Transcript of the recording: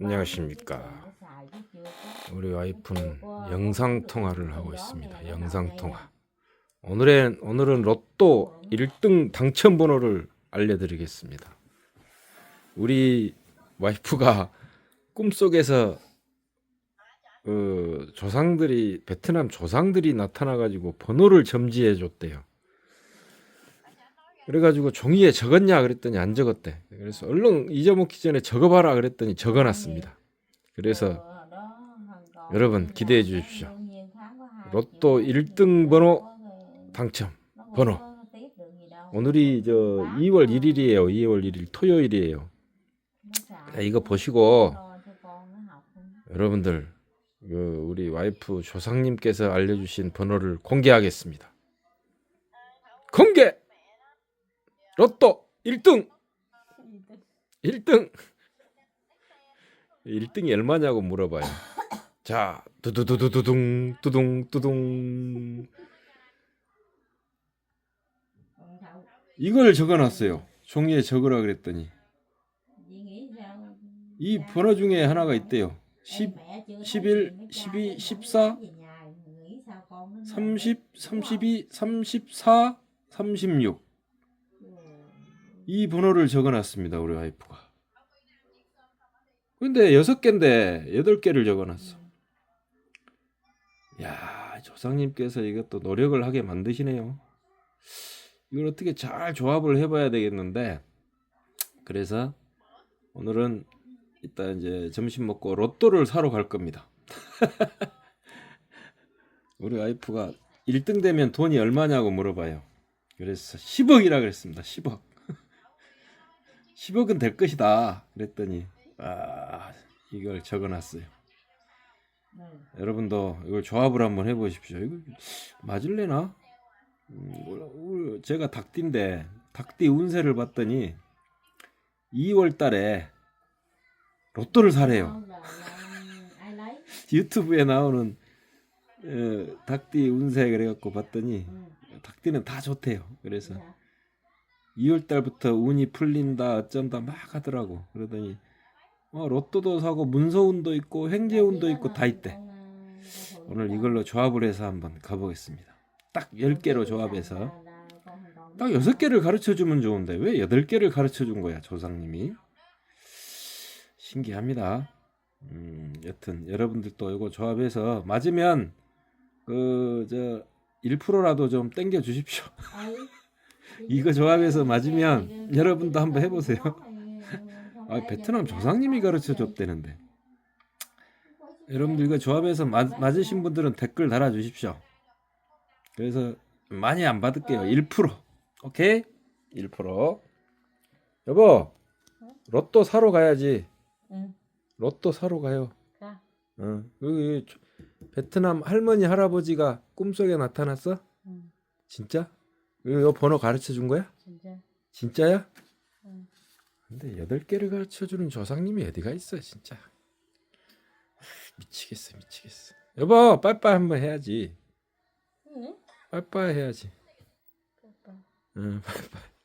안녕하십니까. 우리 와이프는 영상 통화를 하고 있습니다. 영상 통화. 오늘은 오늘은 로또 1등 당첨 번호를 알려드리겠습니다. 우리 와이프가 꿈속에서 그 조상들이 베트남 조상들이 나타나 가지고 번호를 점지해 줬대요. 그래가지고 종이에 적었냐 그랬더니 안 적었대. 그래서 얼른 잊어먹기 전에 적어봐라 그랬더니 적어놨습니다. 그래서 여러분 기대해 주십시오. 로또 1등 번호 당첨 번호. 오늘이 저 2월 1일이에요. 2월 1일 토요일이에요. 자, 이거 보시고 여러분들 그 우리 와이프 조상님께서 알려주신 번호를 공개하겠습니다. 공개! 로또 1등! 1등! 1등이 얼마냐고 물어봐요. 자, 두두두두두둥, 두둥, 두둥. 이걸 적어놨어요. 종이에 적으라 그랬더니 이 번호 중에 하나가 있대요. 10, 11, 12, 14, 30, 32, 34, 36. 이 번호를 적어놨습니다. 우리 와이프가. 근데 여섯 개인데 여덟 개를 적어놨어. 야, 조상님께서 이것도 노력을 하게 만드시네요. 이걸 어떻게 잘 조합을 해봐야 되겠는데 그래서 오늘은 이따 이제 점심 먹고 로또를 사러 갈 겁니다. 우리 와이프가 1등 되면 돈이 얼마냐고 물어봐요. 그래서 10억이라 그랬습니다. 10억. 10억은 될 것이다. 그랬더니 아 이걸 적어놨어요. 여러분도 이걸 조합을 한번 해보십시오. 이거 맞을래나? 음, 우- 제가 닭띠인데 닭띠 운세를 봤더니 2월 달에 로또를 사래요. 유튜브에 나오는 어, 닭띠 운세 그래갖고 봤더니 닭띠는 다 좋대요. 그래서 2월 달부터 운이 풀린다 어쩐다 막 하더라고. 그러더니 어, 로또도 사고 문서운도 있고 행제운도 있고 다 있대. 오늘 이걸로 조합을 해서 한번 가보겠습니다. 딱 10개로 조합해서 딱 6개를 가르쳐 주면 좋은데 왜 8개를 가르쳐 준 거야, 조상님이? 신기합니다. 음, 여튼 여러분들도 이거 조합해서 맞으면 그 저 1%라도 좀 땡겨 주십시오. 이거 조합해서 맞으면 여러분도 한번 해보세요. 아, 베트남 조상님이 가르쳐 줬대는데. 여러분들 이거 조합해서 맞, 맞으신 분들은 댓글 달아 주십시오. 그래서 많이 안 받을게요. 1%. 오케이? 1%. 여보, 로또 사러 가야지. 응. 로또 사러 가요. 가. 응. 여기 저- 베트남 할머니 할아버지가 꿈속에 나타났어? 응. 진짜? 이거 번호 가르쳐 준 거야? 진짜. 진짜야? 응. 근데 여덟 개를 가르쳐 주는 조상님이 어디가 있어, 진짜. 하, 미치겠어, 미치겠어. 여보, 빠이빠이 한번 해야지. 응? 빠이빠이 해야지. 오빠. 응, 빠이빠이.